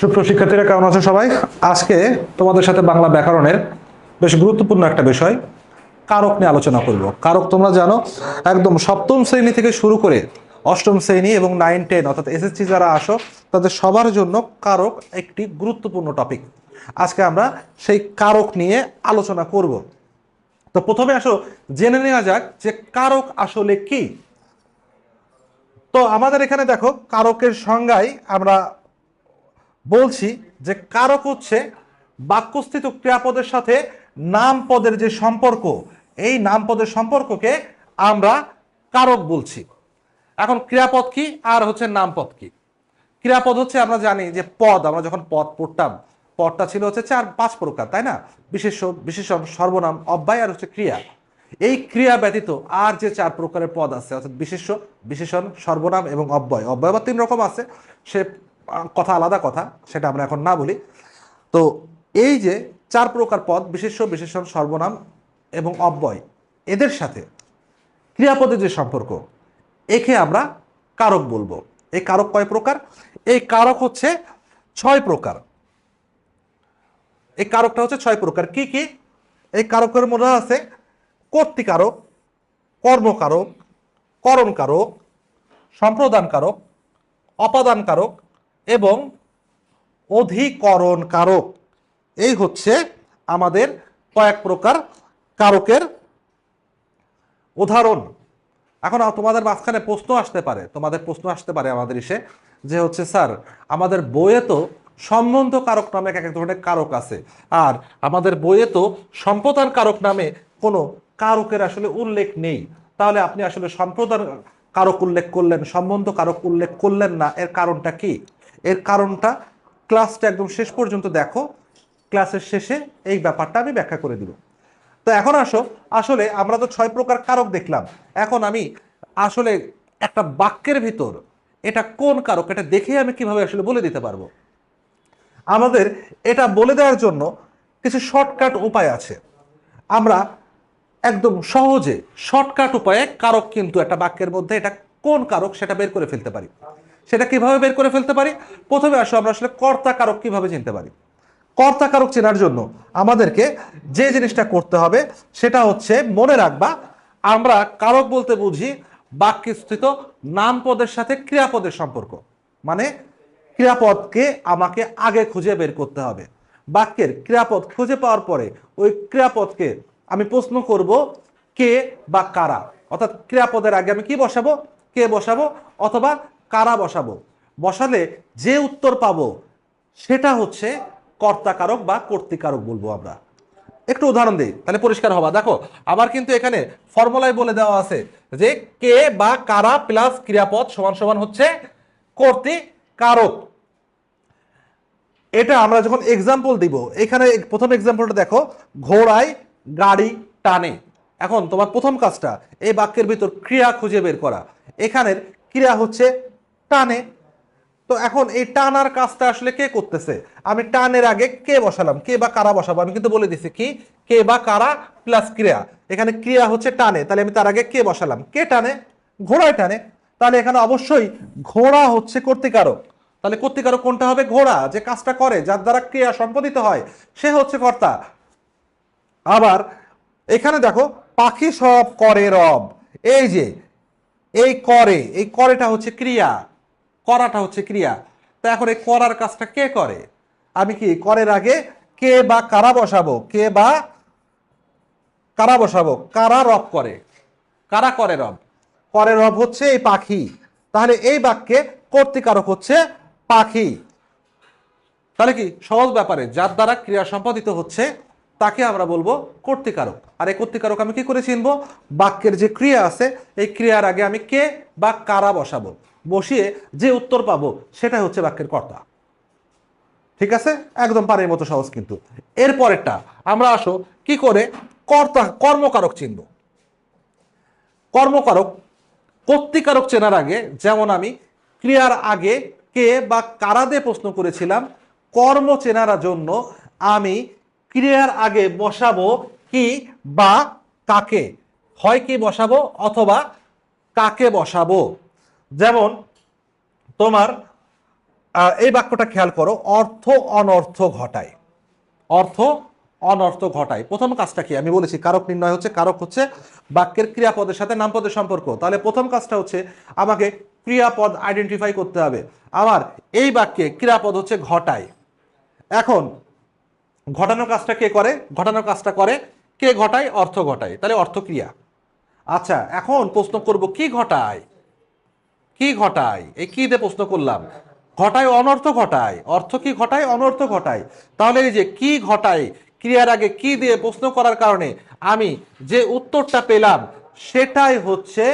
সুপ্রিয় শিক্ষার্থীরা, কেমন আছো সবাই? আজকে তোমাদের সাথে বাংলা ব্যাকরণের বেশ গুরুত্বপূর্ণ একটা বিষয়, কারক নিয়ে আলোচনা করব। কারক তোমরা জানো, একদম সপ্তম শ্রেণি থেকে শুরু করে অষ্টম শ্রেণি এবং নাইন টেন অর্থাৎ এসএসসি যারা আসো, তাদের সবার জন্য কারক একটি গুরুত্বপূর্ণ টপিক আজকে আমরা সেই কারক নিয়ে আলোচনা করব। তো প্রথমে আসো, জেনে নেওয়া যাক যে কারক আসলে কি। তো আমাদের এখানে দেখো, কারকের সংজ্ঞায় আমরা বলছি যে কারক হচ্ছে বাক্যস্থিত ক্রিয়াপদের সাথে নাম পদের যে সম্পর্ক, এই নাম পদের সম্পর্ককে আমরা কারক বলছি। এখন ক্রিয়াপদ কি আর হচ্ছে নামপদ কি? ক্রিয়াপদ হচ্ছে আমরা জানি যে পদ, আমরা যখন পদ পড়তাম, পদটা ছিল হচ্ছে চার, পাঁচ প্রকার, তাই না? বিশেষ বিশেষণ সর্বনাম, অব্যয় আর হচ্ছে ক্রিয়া। এই ক্রিয়া ব্যতীত আর যে চার প্রকারের পদ আছে, অর্থাৎ বিশেষ্য বিশেষণ সর্বনাম এবং অব্যয় অব্যয় বা তিন রকম আছে, সে কথা আলাদা কথা, সেটা আমরা এখন না বলি। তো এই যে চার প্রকার পদ, বিশেষ্য, বিশেষণ, সর্বনাম এবং অব্যয়, এদের সাথে ক্রিয়াপদের যে সম্পর্ক, একে আমরা কারক বলব। এই কারক কয় প্রকার? এই কারক হচ্ছে ছয় প্রকার। এই কারকটা হচ্ছে ছয় প্রকার। কি কি? এই কারকের মধ্যে আছে কর্তৃকারক, কর্মকারক, করণকারক, সম্প্রদানকারক, অপাদানকারক এবং অধিকরণ কারক এই হচ্ছে আমাদের কয়েক প্রকার কারকের উদাহরণ। এখন তোমাদের মাঝখানে প্রশ্ন আসতে পারে, তোমাদের প্রশ্ন আসতে পারে আমাদের এসে, যে হচ্ছে, স্যার, আমাদের বইয়ে তো সম্বন্ধ কারক নামে এক এক ধরনের কারক আছে, আর আমাদের বইয়ে তো সম্প্রদান কারক নামে কোনো কারকের আসলে উল্লেখ নেই। তাহলে আপনি আসলে সম্প্রদান কারক উল্লেখ করলেন, সম্বন্ধ কারক উল্লেখ করলেন না, এর কারণটা কি? এর কারণটা ক্লাসটা একদম শেষ পর্যন্ত দেখো। ক্লাসের শেষে এই ব্যাপারটা আমি ব্যাখ্যা করে দিব। তো এখন আসো, আসলে আমরা তো ছয় প্রকার কারক দেখলাম। এখন আমি আসলে একটা বাক্যের ভিতর এটা কোন কারক, এটা দেখেই আমি কীভাবে আসলে বলে দিতে পারব। আমাদের এটা বলে দেওয়ার জন্য কিছু শর্টকাট উপায় আছে। আমরা একদম সহজে শর্টকাট উপায়ে কারক কিন্তু একটা বাক্যের মধ্যে এটা কোন কারক সেটা বের করে ফেলতে পারি। সেটা কীভাবে বের করে ফেলতে পারি? প্রথমে আসো, আমরা আসলে কর্তা কারক কীভাবে চিনতে পারি? কর্তা কারক চেনার জন্য আমাদেরকে যে জিনিসটা করতে হবে, সেটা হচ্ছে মনে রাখবা, আমরা কারক বলতে বুঝি বাক্যস্থিত নাম পদের সাথে ক্রিয়াপদের সম্পর্ক। মানে ক্রিয়াপদকে আমাকে আগে খুঁজে বের করতে হবে। বাক্যের ক্রিয়াপদ খুঁজে পাওয়ার পরে ওই ক্রিয়াপদকে আমি প্রশ্ন করব, কে বা কারা? অর্থাৎ ক্রিয়াপদের আগে আমি কি বসাবো? কে বসাবো? অথবা কারা বসাবো? বসালে যে উত্তর পাবো, সেটা হচ্ছে কর্তাকারক বা কর্তৃকারক বলব আমরা। একটু উদাহরণ দিই, তাহলে পরিষ্কার হবা। দেখো, আবার কিন্তু এখানে ফর্মুলায় বলে দেওয়া আছে যে কে বা কারা প্লাস ক্রিয়াপদ সমান সমান হচ্ছে কর্তৃকারক। এটা আমরা যখন এক্সাম্পল দিব, এখানে প্রথম এক্সাম্পলটা দেখো, ঘোড়ায় গাড়ি টানে। এখন তোমার প্রথম কাজটা, এই বাক্যের ভিতর ক্রিয়া খুঁজে বের করা। এখানের ক্রিয়া হচ্ছে টানে। তো এখন এই টানার কাজটা আসলে কে করতেছে? আমি টানের আগে কে বসালাম? কে বা কারা বসাবো? আমি কিন্তু বলে দিছি কি, কে বা কারা প্লাস ক্রিয়া। এখানে ক্রিয়া হচ্ছে টানে, তাহলে আমি তার আগে কে বসালাম? কে টানে? ঘোড়ায় টানে। তাহলে এখানে অবশ্যই ঘোড়া হচ্ছে কর্তিকারক। তাহলে কর্তিকারক কোনটা হবে? ঘোড়া, যে কাজটা করে, যার দ্বারা ক্রিয়া সম্পাদিত হয়, সে হচ্ছে কর্তা। আবার এখানে দেখো, পাখি সব করে রব। এই যে, এই করে, এই করেটা হচ্ছে ক্রিয়া। করাটা হচ্ছে ক্রিয়া। তো এখন এই করার কাজটা কে করে? আমি কি করের আগে কে বা কারা বসাবো? কে বা কারা বসাবো? কারা রব করে? কারা করে রব? করে রব হচ্ছে এই পাখি। তাহলে এই বাক্যে কর্তিকারক হচ্ছে পাখি। তাহলে কি সহজ ব্যাপারে যার দ্বারা ক্রিয়া সম্পাদিত হচ্ছে, তাকে আমরা বলব কর্তিকারক। আর এই কর্তিকারক আমি কি করে চিনবো? বাক্যের যে ক্রিয়া আছে, এই ক্রিয়ার আগে আমি কে বা কারা বসাবো? বসিয়ে যে উত্তর পাবো সেটাই হচ্ছে বাক্যের কর্তা। ঠিক আছে? একদম পানির মতো সহজ কিন্তু। এরপরেরটা আমরা আসো কি করে কর্তা, কর্মকারক চিনব কর্মকারক, কর্তৃকারক চেনার আগে যেমন আমি ক্রিয়ার আগে কে বা কারা দিয়ে প্রশ্ন করেছিলাম, কর্ম চেনার জন্য আমি ক্রিয়ার আগে বসাবো কি বা কাকে। হয় কি বসাবো অথবা কাকে বসাবো? যেমন তোমার এই বাক্যটা খেয়াল করো, অর্থ অনর্থ ঘটায়। অর্থ অনর্থ ঘটায়। প্রথম কাজটা কি? আমি বলেছি, কারক নির্ণয় হচ্ছে, কারক হচ্ছে বাক্যের ক্রিয়াপদের সাথে নামপদের সম্পর্ক। তাহলে প্রথম কাজটা হচ্ছে আমাকে ক্রিয়াপদ আইডেন্টিফাই করতে হবে। আমার এই বাক্যে ক্রিয়াপদ হচ্ছে ঘটায়। এখন, ঘটানোর কাজটা কে করে? ঘটানোর কাজটা করে কে ঘটায়? অর্থ ঘটায়। তাহলে অর্থক্রিয়া। আচ্ছা এখন প্রশ্ন করব, কি ঘটায়? কি ঘটায়? এই কি দিয়ে প্রশ্ন করলাম? ঘটায় অনর্থ ঘটায়। অর্থ কি ঘটায়? অনর্থ ঘটায়। তাহলে এই যে কি ঘটায়, ক্রিয়ার আগে কি দিয়ে প্রশ্ন করার কারণে আমি যে উত্তরটা পেলাম, সেটাই হচ্ছে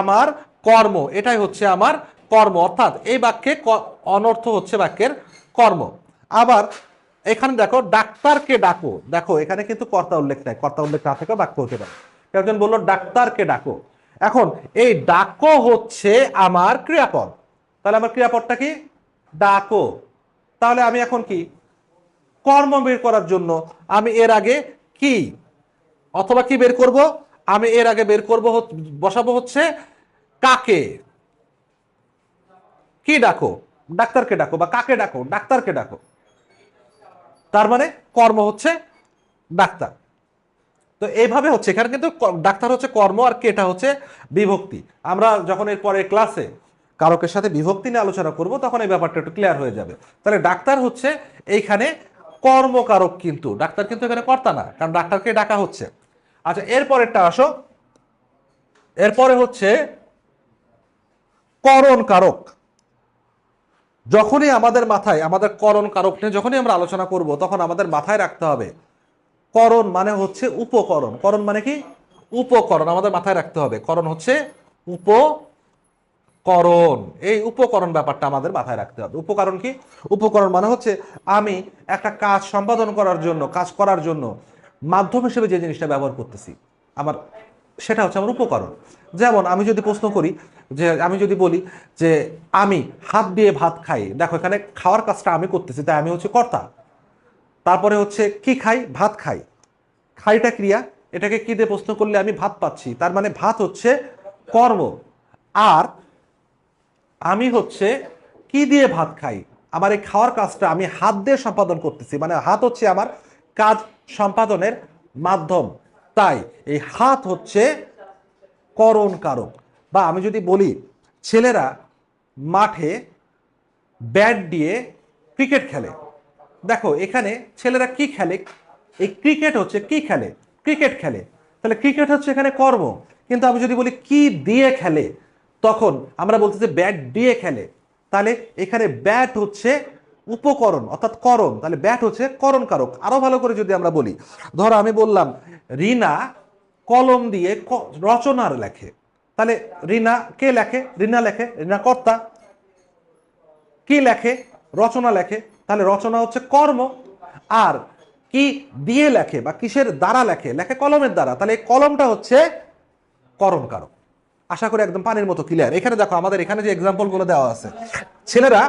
আমার কর্ম। এটাই হচ্ছে আমার কর্ম। অর্থাৎ এই বাক্যে অনর্থ হচ্ছে বাক্যের কর্ম। আবার এখানে দেখো, ডাক্তারকে ডাকো। দেখো, এখানে কিন্তু কর্তা উল্লেখ নাই। কর্তা উল্লেখ না থেকেও বাক্য হতে পারে। একজন বলল, ডাক্তারকে ডাকো। এখন, এই ডাকো হচ্ছে আমার ক্রিয়াপদ। তাহলে আমার ক্রিয়াপদটা কি? ডাকো। তাহলে আমি এখন কি? কর্ম বের করার জন্য আমি এর আগে কি? অথবা কি বের করব? আমি এর আগে বের করব বসাবো হচ্ছে কাকে? কি ডাকো? ডাক্তারকে ডাকো বা কাকে ডাকো? ডাক্তারকে ডাকো। তার মানে কর্ম হচ্ছে ডাক্তার। তো এইভাবে হচ্ছে, এখানে কিন্তু ডাক্তার হচ্ছে কর্ম আর কেটা হচ্ছে বিভক্তি। আমরা যখন এর পরের ক্লাসে কারকের সাথে বিভক্তি নিয়ে আলোচনা করব, তখন এই ব্যাপারটা একটু ক্লিয়ার হয়ে যাবে। তাহলে ডাক্তার হচ্ছে এইখানে কর্মকারক কিন্তু, ডাক্তার কিন্তু এখানে কর্তা না, কারণ ডাক্তারকে ডাকা হচ্ছে। আচ্ছা এরপরেরটা আসো। এরপরে হচ্ছে করণ কারক যখনই আমাদের মাথায়, আমাদের করণ কারক নিয়ে যখনই আমরা আলোচনা করব, তখন আমাদের মাথায় রাখতে হবে করণ মানে হচ্ছে উপকরণ। করণ মানে কি? উপকরণ আমাদের মাথায় রাখতে হবে। করণ হচ্ছে উপকরণ। এই উপকরণ ব্যাপারটা আমাদের মাথায় রাখতে হবে। উপকরণ কি? উপকরণ মানে হচ্ছে আমি একটা কাজ সম্পাদন করার জন্য, কাজ করার জন্য মাধ্যম হিসেবে যে জিনিসটা ব্যবহার করতেছি, আমার সেটা হচ্ছে আমার উপকরণ। যেমন আমি যদি প্রশ্ন করি, যে আমি যদি বলি যে আমি হাত দিয়ে ভাত খাই, দেখো এখানে খাওয়ার কাজটা আমি করতেছি, তাই আমি হচ্ছে কর্তা। তারপরে হচ্ছে কি খাই? ভাত খাই। খাইটা ক্রিয়া। এটাকে কি দিয়ে প্রশ্ন করলে আমি ভাত পাচ্ছি? তার মানে ভাত হচ্ছে কর্ম। আর আমি হচ্ছে কি দিয়ে ভাত খাই? আমার এই খাওয়ার কাজটা আমি হাত দিয়ে সম্পাদন করতেছি। মানে হাত হচ্ছে আমার কাজ সম্পাদনের মাধ্যম। তাই এই হাত হচ্ছে করণ কারক বা আমি যদি বলি, ছেলেরা মাঠে ব্যাট দিয়ে ক্রিকেট খেলে। দেখো, এখানে ছেলেরা কি খেলে? এই ক্রিকেট হচ্ছে কি খেলে? ক্রিকেট খেলে। তাহলে ক্রিকেট হচ্ছে এখানে কর্ম। কিন্তু আমি যদি বলি কি দিয়ে খেলে, তখন আমরা বলতেছি ব্যাট দিয়ে খেলে। তাহলে এখানে ব্যাট হচ্ছে উপকরণ, অর্থাৎ করণ। তাহলে ব্যাট হচ্ছে করণ কারক আরও ভালো করে যদি আমরা বলি, ধরো আমি বললাম, রিনা কলম দিয়ে রচনার লেখে। তাহলে রিনা কে লেখে? রিনা লেখে? রিনা কর্তা। কি লেখে? রচনা লেখে। তাহলে রচনা হচ্ছে কর্ম। আর কি দিয়ে লেখে বা কিসের দ্বারা লেখে? লেখে কলমের দ্বারা। তাহলে এই কলমটা হচ্ছে করণ কারক আশা করি একদম পানির মতো ক্লিয়ার এখানে দেখো আমাদের এখানে যে এক্সাম্পলগুলো দেওয়া আছে। ছেলেরা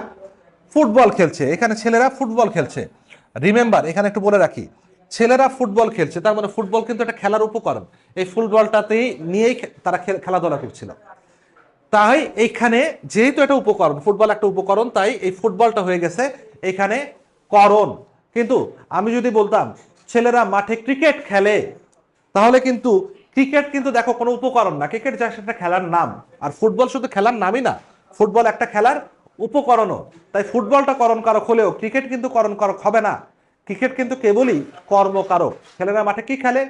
ফুটবল খেলছে। এখানে ছেলেরা ফুটবল খেলছে। রিমেম্বার এখানে একটু বলে রাখি। ছেলেরা ফুটবল খেলছে। তার মানে ফুটবল কিন্তু একটা খেলার উপকরণ। এই ফুটবলটাতেই নিয়েই তারা খেলাধুলা করছিল। তাই এইখানে যেহেতু এটা উপকরণ, ফুটবল একটা উপকরণ, তাই এই ফুটবলটা হয়ে গেছে এখানে করণ। কিন্তু আমি যদি বলতাম, ছেলেরা মাঠে ক্রিকেট খেলে, তাহলে কিন্তু ক্রিকেট কিন্তু দেখো কোনো উপকরণ না। ক্রিকেট যা সেটা খেলার নাম। আর ফুটবল শুধু খেলার নামই না, ফুটবল একটা খেলার উপকরণও। তাই ফুটবলটা করণ কারক হলেও ক্রিকেট কিন্তু করণ কারক হবে না। ক্রিকেট কিন্তু কেবলই কর্মকারক। ছেলেরা মাঠে কি খেলে?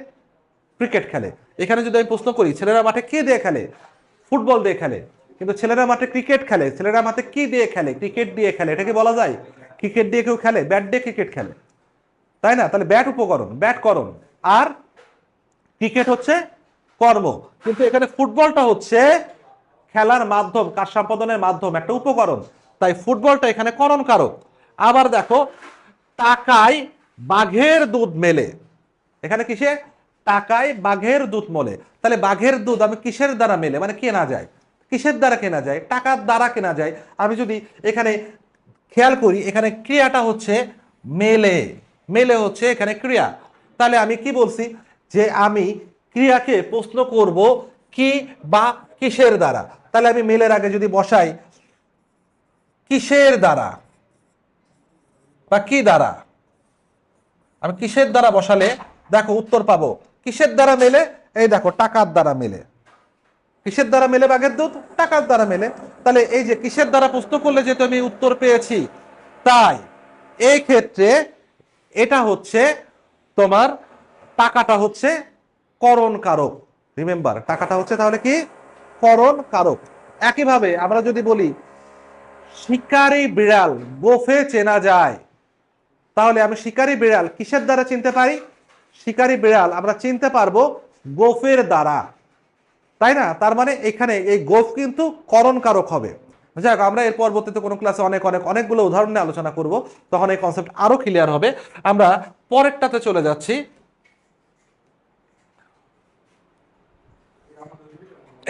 ক্রিকেট খেলে। এখানে যদি আমি প্রশ্ন করি, ছেলেরা মাঠে কে দিয়ে খেলে? ফুটবল দিয়ে খেলে। কিন্তু ছেলেরা মাঠে ক্রিকেট খেলে। ছেলেরা মাঠে কি দিয়ে খেলে? ক্রিকেট দিয়ে খেলে। এটা কি বলা যায়? ক্রিকেট দিয়ে কেউ খেলে ব্যাট দিয়ে ক্রিকেট খেলে। তাই না? তাহলে ব্যাট উপকরণ ব্যাট করণ। আর ক্রিকেট হচ্ছে কর্ম। কিন্তু এখানে ফুটবলটা হচ্ছে খেলার মাধ্যম, কাজ সম্পাদনের মাধ্যম, একটা উপকরণ। তাই ফুটবলটা এখানে করণ কারক আবার দেখো, টাকায় বাঘের দুধ মেলে। এখানে কিসে? টাকায় বাঘের দুধ মলে। তাহলে বাঘের দুধ আমি কিসের দ্বারা মেলে? মানে কেনা যায়। কিসের দ্বারা কেনা যায়? টাকার দ্বারা কেনা যায়। আমি যদি এখানে খেয়াল করি, এখানে ক্রিয়াটা হচ্ছে মেলে। মেলে হচ্ছে এখানে ক্রিয়া। তাহলে আমি কি বলছি? যে আমি ক্রিয়াকে প্রশ্ন করব কি বা কিসের দ্বারা? তাহলে আমি মেলের আগে যদি বসাই, কিসের দ্বারা বা কি দ্বারা? আমি কিসের দ্বারা বসালে, দেখো উত্তর পাবো। কিসের দ্বারা মেলে? এই দেখো, টাকার দ্বারা মেলে। কিসের দ্বারা মেলে বাঘের দুধ টাকার দ্বারা মেলে। তাহলে এই যে কিসের দ্বারা প্রশ্ন করলে যেহেতু আমি উত্তর পেয়েছি, তাই এই ক্ষেত্রে এটা হচ্ছে তোমার টাকাটা হচ্ছে করণ কারক। রিমেম্বার টাকাটা হচ্ছে তাহলে কি? করণ কারক। একইভাবে আমরা যদি বলি, শিকারি বিড়াল গোফে চেনা যায়। তাহলে আমি শিকারি বিড়াল কিসের দ্বারা চিনতে পারি? শিকারি বিড়াল আমরা চিনতে পারব গোফের দ্বারা। তাই না? তার মানে এখানে এই গোফ কিন্তু করণ কারক হবে। যাই হোক, আমরা এর পরবর্তীতে কোনো ক্লাসে অনেক অনেক, অনেকগুলো উদাহরণ নিয়ে আলোচনা করব। তখন এই কনসেপ্ট আরও ক্লিয়ার হবে। আমরা পরেরটাতে চলে যাচ্ছি।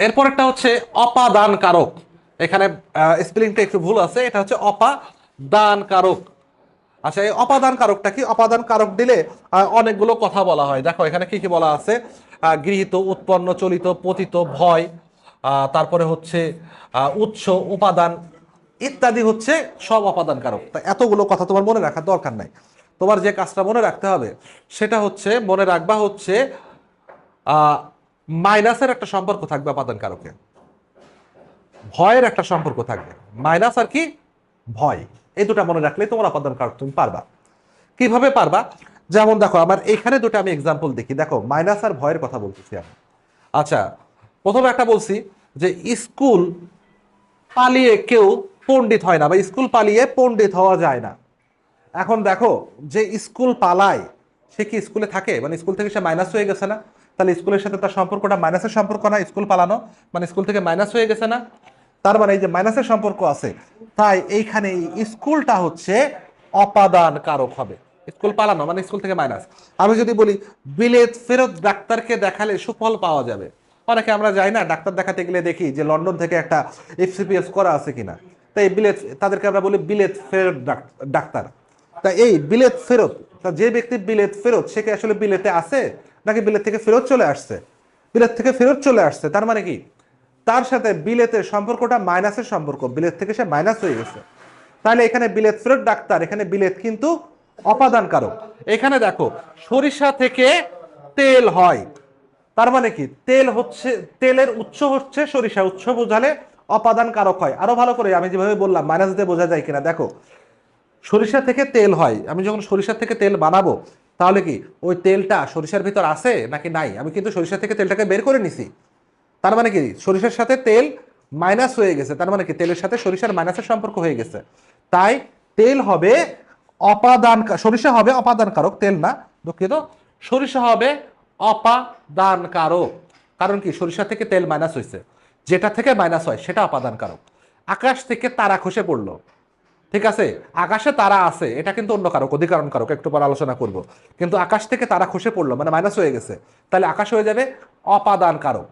এরপরেরটা হচ্ছে অপাদান কারক এখানে স্পেলিংটা একটু ভুল আছে। এটা হচ্ছে অপাদান কারক আচ্ছা এই অপাদান কারকটা কি? অপাদান কারক দিলে অনেকগুলো কথা বলা হয়। দেখো, এখানে কি কি বলা আছে? গৃহীত, উৎপন্ন, চলিত, পতিত, ভয় তারপরে হচ্ছে উৎস, উপাদান ইত্যাদি হচ্ছে সব অপাদান কারক তা এতগুলো কথা তোমার মনে রাখার দরকার নাই। তোমার যে কাজটা মনে রাখতে হবে, সেটা হচ্ছে মনে রাখবা হচ্ছে মাইনাসের একটা সম্পর্ক থাকবে অপাদান কারকে ভয়ের একটা সম্পর্ক থাকবে। মাইনাস আর কি? ভয়। এই দুটা মনে রাখলে তোমার অপাদান কারক তুমি পারবা। কীভাবে পারবা? যেমন দেখো আমার এখানে দুটো আমি এক্সাম্পল দেখি। দেখো মাইনাস আর ভয়ের কথা বলতেছি আমি। আচ্ছা প্রথমে একটা বলছি যে স্কুল পালিয়ে কেউ পণ্ডিত হয় না বা স্কুল পালিয়ে পণ্ডিত হওয়া যায় না। এখন দেখো, যে স্কুল পালায়, সে কি স্কুলে থাকে? মানে স্কুল থেকে সে মাইনাস হয়ে গেছে না? তাহলে স্কুলের সাথে তার সম্পর্কটা মাইনাসের সম্পর্ক না স্কুল পালানো? মানে স্কুল থেকে মাইনাস হয়ে গেছে না? তার মানে এই যে মাইনাসের সম্পর্ক আছে, তাই এইখানে স্কুলটা হচ্ছে অপাদান কারক হবে। স্কুল পালানো মানে স্কুল থেকে মাইনাস আমি যদি বলি, বিলেত ফেরত ডাক্তারকে দেখালে সুফল পাওয়া যাবে। অনেকে আমরা যাই না, ডাক্তার দেখাতে গেলে দেখি যে লন্ডন থেকে একটা এফসিপিএস করা আছে কিনা। তাই বিলেত, তাদেরকে আমরা বলি বিলেত ফেরত ডাক- ডাক্তার। তা এই বিলেত ফেরত, তা যে ব্যক্তি বিলেত ফেরত, সে কি আসলে বিলেতে আছে? নাকি বিলেত থেকে ফেরত চলে আসছে? বিলেত থেকে ফেরত চলে আসছে, তার মানে কি? তার সাথে বিলেতের সম্পর্কটা মাইনাসের সম্পর্ক, বিলেত থেকে সে মাইনাস হয়ে গেছে। তাহলে এখানে বিলেত ফেরত ডাক্তার, এখানে বিলেত কিন্তু অপাদান কারক এখানে দেখো, সরিষা থেকে তেল হয়। তার মানে কি? তেল হচ্ছে, তেলের উৎস হচ্ছে সরিষা। উৎস বোঝালে অপাদান কারক হয়। আরও ভালো করে, আমি যেভাবে বললাম মাইনাস দিয়ে বোঝা যায় কিনা, দেখো। সরিষা থেকে তেল হয়। আমি যখন সরিষা থেকে তেল বানাবো, তাহলে কি, ওই তেলটা সরিষার ভিতর আছে নাকি নাই? আমি কিন্তু সরিষা থেকে তেলটাকে বের করে নিছি। তার মানে কি? সরিষার সাথে তেল মাইনাস হয়ে গেছে। তার মানে কি? তেলের সাথে সরিষার মাইনাসের সম্পর্ক হয়ে গেছে। তাই তেল হবে অপাদান সরিষা হবে অপাদান কারক তেল না, দুঃখিত। সরিষা হবে অপাদান কারক কারণ কি? সরিষা থেকে তেল মাইনাস হয়েছে যেটা থেকে মাইনাস হয়, সেটা অপাদান কারক আকাশ থেকে তারা খসে পড়ল। ঠিক আছে? আকাশে তারা আছে, এটা কিন্তু অন্য কারক, অধিকরণ কারক, একটু পর আলোচনা করব। কিন্তু আকাশ থেকে তারা খসে পড়ল মানে মাইনাস হয়ে গেছে। তাহলে আকাশ হয়ে যাবে অপাদান কারক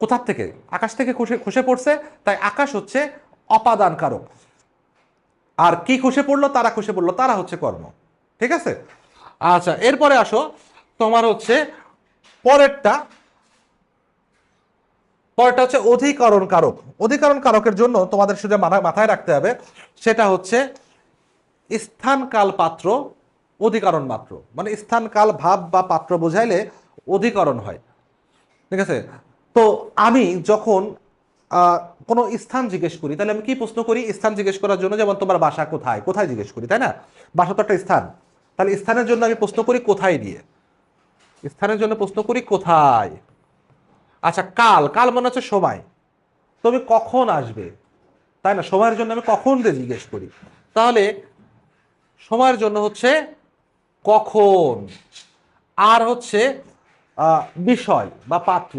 কোথার থেকে? আকাশ থেকে খসে খসে পড়ছে, তাই আকাশ হচ্ছে অপাদান কারক আর কি খসে পড়ল, তারা খসে পড়ল, তারা হচ্ছে কর্ম। ঠিক আছে? আচ্ছা এরপরে আসো, তোমার হচ্ছে পরেরটা। পরেরটা হচ্ছে অধিকরণ কারক অধিকরণ কারকের জন্য তোমাদের শুধু মাথা- মাথায় রাখতে হবে, সেটা হচ্ছে স্থান কাল পাত্র, অধিকরণ মাত্র। মানে স্থান কাল ভাব বা পাত্র বোঝাইলে অধিকরণ হয়। ঠিক আছে? তো আমি যখন কোনো স্থান জিজ্ঞেস করি, তাহলে আমি কি প্রশ্ন করি? স্থান জিজ্ঞেস করার জন্য যেমন তোমার বাসা কোথায়? কোথায় জিজ্ঞেস করি, তাই না? বাসা তো একটা স্থান। তাহলে স্থানের জন্য আমি প্রশ্ন করি কোথায় দিয়ে? স্থানের জন্য প্রশ্ন করি কোথায়? আচ্ছা কাল। কাল মনে হচ্ছে সময়। তুমি কখন আসবে? তাই না? সময়ের জন্য আমি কখন দিয়ে জিজ্ঞেস করি? তাহলে সময়ের জন্য হচ্ছে কখন? আর হচ্ছে বিষয় বা পাত্র।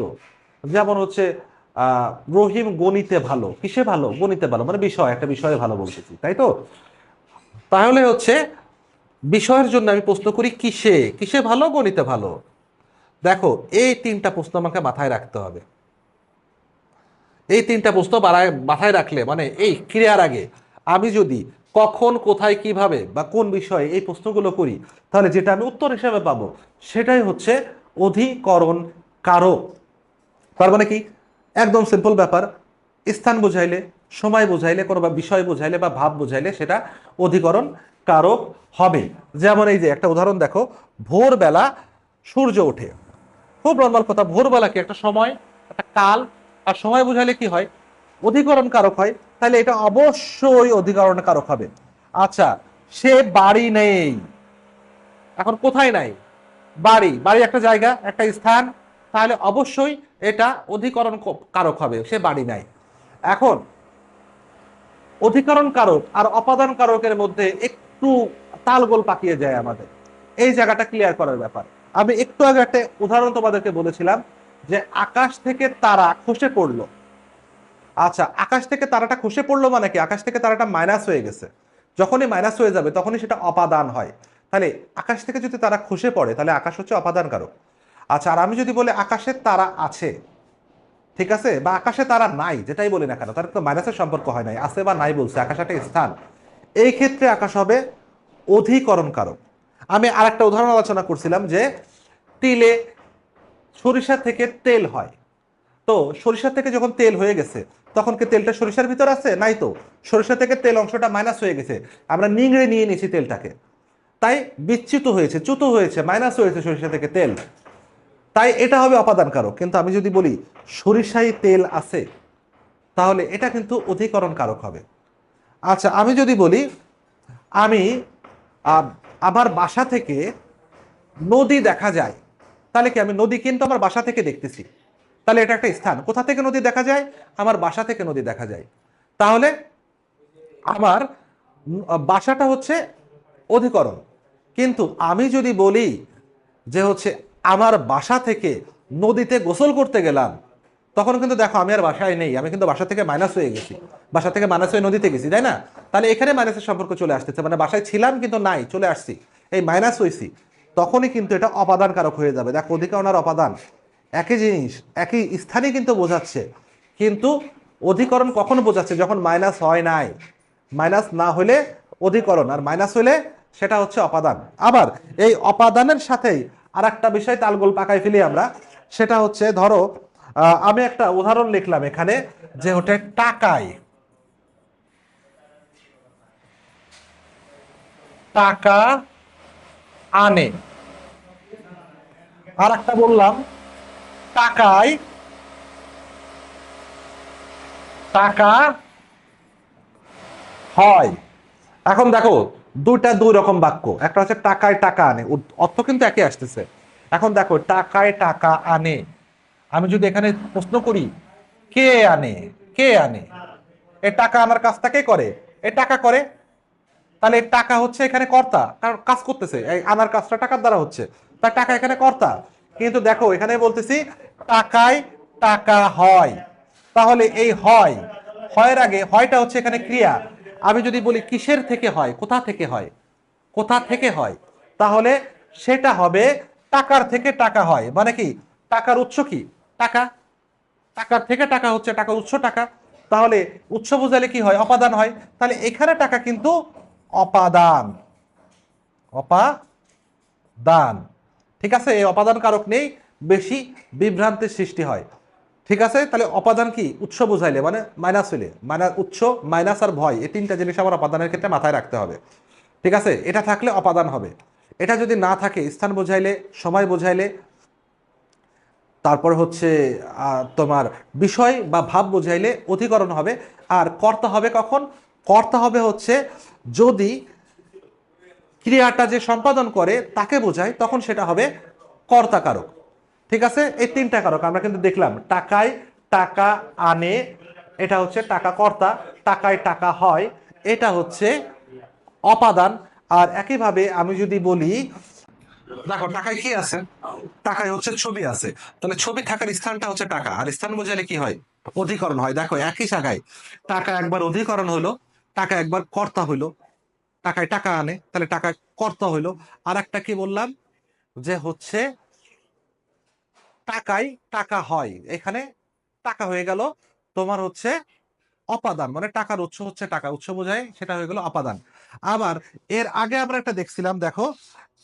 যেমন হচ্ছে রহিম গণিতে ভালো। কিসে ভালো? গণিতে ভালো। মানে বিষয়, একটা বিষয়ে ভালো বলতেছি, তাই তো? তাহলে হচ্ছে বিষয়ের জন্য আমি প্রশ্ন করি, কিসে? কিসে ভালো, গণিতে ভালো? দেখো, এই তিনটা প্রশ্ন আমাকে মাথায় রাখতে হবে। এই তিনটা প্রশ্ন বাড়ায় মাথায় রাখলে মানে এই ক্রিয়ার আগে আমি যদি কখন, কোথায়, কীভাবে বা কোন বিষয়ে এই প্রশ্নগুলো করি, তাহলে যেটা আমি উত্তর হিসাবে পাবো, সেটাই হচ্ছে অধিকরণ কারক তার মানে কি? একদম সিম্পল ব্যাপার। স্থান বোঝাইলে, সময় বোঝাইলে, কোনো বা বিষয় বোঝাইলে বা ভাব বোঝাইলে সেটা অধিকরণ কারক হবে। যেমন এই যে একটা উদাহরণ দেখো, ভোরবেলা সূর্য ওঠে। খুব নর্মাল কথা, ভোরবেলা কি একটা সময়, একটা কাল, আর সময় বোঝাইলে কি হয়? অধিকরণ কারক হয় তাহলে এটা অবশ্যই অধিকরণ কারক হবে। আচ্ছা সে বাড়ি নেই। এখন কোথায় নাই? বাড়ি বাড়ি একটা জায়গা, একটা স্থান, তাহলে অবশ্যই এটা অধিকরণ কারক হবে, সে বাড়ি নাই। এখন, অধিকরণ কারক আর অপাদান কারকের মধ্যে একটু তালগোল পাকিয়ে যায় আমাদের। এই জায়গাটা ক্লিয়ার করার ব্যাপার। আমি একটু আগে একটা উদাহরণ তোমাদেরকে বলেছিলাম যে আকাশ থেকে তারা খসে পড়ল। আচ্ছা আকাশ থেকে তারাটা খসে পড়ল মানে কি? আকাশ থেকে তারাটা মাইনাস হয়ে গেছে। যখনই মাইনাস হয়ে যাবে, তখনই সেটা অপাদান হয়। তাহলে আকাশ থেকে যদি তারা খসে পড়ে, তাহলে আকাশ হচ্ছে অপাদান কারক। আচ্ছা আর আমি যদি বলি আকাশে তারা আছে, ঠিক আছে? বা আকাশে তারা নাই, যেটাই বলি না কেন, তার তো মাইনাসের সম্পর্ক হয় নাই, আছে বা নাই বলছে, আকাশ একটা স্থান। এই ক্ষেত্রে আকাশ হবে অধিকরণ কারক আমি আরেকটা উদাহরণ আলোচনা করছিলাম যে তিলে সরিষা থেকে তেল হয়। তো সরিষা থেকে যখন তেল হয়ে গেছে, তখন কি তেলটা সরিষার ভিতর আছে? নাই তো। সরিষা থেকে তেল অংশটা মাইনাস হয়ে গেছে, আমরা নিংড়ে নিয়ে নিয়েছি তেলটাকে। তাই বিচ্যুত হয়েছে, চ্যুত হয়েছে, মাইনাস হয়েছে সরিষা থেকে তেল। তাই এটা হবে অপাদান কারক কিন্তু আমি যদি বলি সরিষায় তেল আছে, তাহলে এটা কিন্তু অধিকরণ কারক হবে। আচ্ছা আমি যদি বলি আমি, আমার বাসা থেকে নদী দেখা যায়, তাহলে কি আমি নদী কিন্তু আমার বাসা থেকে দেখতেছি? তাহলে এটা একটা স্থান। কোথা থেকে নদী দেখা যায়? আমার বাসা থেকে নদী দেখা যায়। তাহলে আমার বাসাটা হচ্ছে অধিকরণ। কিন্তু আমি যদি বলি যে হচ্ছে আমার বাসা থেকে নদীতে গোসল করতে গেলাম, তখন কিন্তু দেখো আমি আর বাসায় নেই, আমি কিন্তু বাসা থেকে মাইনাস হয়ে গেছি। বাসা থেকে মাইনাস হয়ে নদীতে গেছি, তাই না? তাহলে এখানে মাইনাসের সম্পর্ক চলে আসতেছে মানে বাসায় ছিলাম কিন্তু নাই, চলে আসছি। এই মাইনাস হয়েছি তখনই কিন্তু এটা অপাদান কারক হয়ে যাবে। দেখো অধিকরণ আর অপাদান, একই জিনিস, একই স্থানে কিন্তু বোঝাচ্ছে। কিন্তু অধিকরণ কখন বোঝাচ্ছে? যখন মাইনাস হয় নাই। মাইনাস না হলে অধিকরণ, আর মাইনাস হলে সেটা হচ্ছে অপাদান। আবার এই অপাদানের সাথেই আর একটা বিষয় তালগোল পাকায় ফেলি আমরা। সেটা হচ্ছে, ধরো আমি একটা উদাহরণ লিখলাম এখানে যে ওটা টাকায়। টাকা আনে। আর একটা বললাম, টাকায়, টাকা হয়। এখন দেখো দুইটা দুই রকম বাক্য। একটা হচ্ছে টাকায় টাকা আনে। অর্থ কিন্তু একই আসতেছে। এখন দেখো, টাকায় টাকা আনে। আমি যদি এখানে প্রশ্ন করি, কে আনে? কে আনে? এ টাকা আনার কাজটা কে করে? এ টাকা করে? তাহলে টাকা হচ্ছে এখানে কর্তা। কারণ কাজ করতেছে? এই আনার কাজটা টাকার দ্বারা হচ্ছে। তার টাকা এখানে কর্তা। কিন্তু দেখো, এখানে বলতেছি, টাকায় টাকা হয়। তাহলে এই হয়, হয়ের আগে, হয়টা হচ্ছে এখানে ক্রিয়া। আমি যদি বলি কিসের থেকে হয়, কোথা থেকে হয়, কোথা থেকে হয়, তাহলে সেটা হবে টাকার থেকে টাকা হয়। মানে কি? টাকার উৎস কি? টাকা। টাকার থেকে টাকা হচ্ছে টাকার উৎস টাকা। তাহলে উৎস বোঝালে কি হয়? অপাদান হয়। তাহলে এখানে টাকা কিন্তু অপাদান। অপাদান। ঠিক আছে? এই অপাদান কারক নেই, বেশি বিভ্রান্তির সৃষ্টি হয়। ঠিক আছে? তাহলে অপাদান কি? উৎস বোঝাইলে মানে মাইনাস হইলে। মাইনাস উৎস মাইনাস আর ভয়, এই তিনটা জিনিস আমার অপাদানের ক্ষেত্রে মাথায় রাখতে হবে। ঠিক আছে? এটা থাকলে অপাদান হবে। এটা যদি না থাকে, স্থান বোঝাইলে, সময় বোঝাইলে, তারপর হচ্ছে তোমার বিষয় বা ভাব বোঝাইলে অধিকরণ হবে। আর কর্তা হবে কখন? কর্তা হবে হচ্ছে, যদি ক্রিয়াটা যে সম্পাদন করে, তাকে বোঝায়, তখন সেটা হবে কর্তা কারক ঠিক আছে? এই তিনটা কারক, আমরা কিন্তু দেখলাম, টাকায় টাকা আনে, এটা হচ্ছে টাকা কর্তা, টাকায় টাকা হয়, এটা হচ্ছে অপাদান। আর একইভাবে আমি যদি বলি, দেখো, টাকায় কি আছে? টাকায় হচ্ছে ছবি আছে। তাহলে ছবি থাকার স্থানটা হচ্ছে টাকা। আর স্থান বোঝালে কি হয়? অধিকরণ হয়। দেখো, একই শাখায় টাকা একবার অধিকরণ হলো, টাকা একবার কর্তা হইল টাকায় টাকা আনে, তাহলে টাকা কর্তা হইল আর একটা কি বললাম? যে হচ্ছে টাকায় টাকা হয়। এখানে টাকা হয়ে গেল তোমার হচ্ছে অপাদান মানে টাকার উৎস হচ্ছে টাকা। উৎস বোঝায় সেটা হয়ে গেল অপাদান। আবার এর আগে আমরা একটা দেখছিলাম, দেখো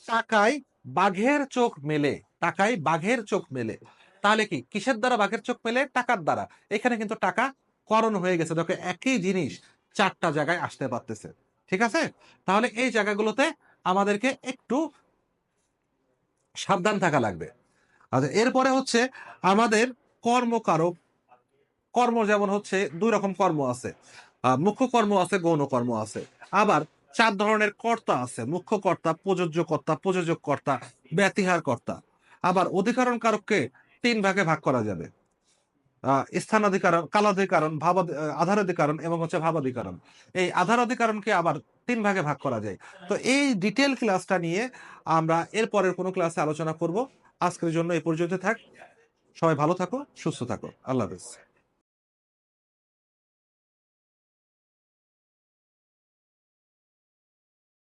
টাকায় বাঘের চোখ মেলে টাকায় বাঘের চোখ মেলে। তাহলে কি? কিসের দ্বারা বাঘের চোখ মেলে? টাকার দ্বারা। এখানে কিন্তু টাকা করণ হয়ে গেছে। দেখো, একই জিনিস চারটা জায়গায় আসতে পারতেছে। ঠিক ঠিক আছে? তাহলে এই জায়গাগুলোতে আমাদেরকে একটু সাবধান থাকা লাগবে। আচ্ছা এরপরে হচ্ছে আমাদের কর্মকারক, কর্ম যেমন হচ্ছে দুই রকম কর্ম আছে। মুখ্য কর্ম আছে, গৌণ কর্ম আছে। আবার চার ধরনের কর্তা আছে, মুখ্য কর্তা, প্রযোজ্য কর্তা, প্রযোজক কর্তা, ব্যতিহার কর্তা। আবার অধিকরণ কারককে তিন ভাগে ভাগ করা যাবে। স্থানাধিকরণ, কালাধিকরণ, ভাব আধারাধিকরণ এবং হচ্ছে ভাবাধিকরণ। এই আধারাধিকরণকে আবার তিন ভাগে ভাগ করা যায়। তো এই ডিটেল ক্লাসটা নিয়ে আমরা এর পরের কোনো ক্লাসে আলোচনা করব। আজকের জন্য এ পর্যন্ত থাক। সবাই ভালো থাকো সুস্থ থাকো। আল্লাহ হাফেজ।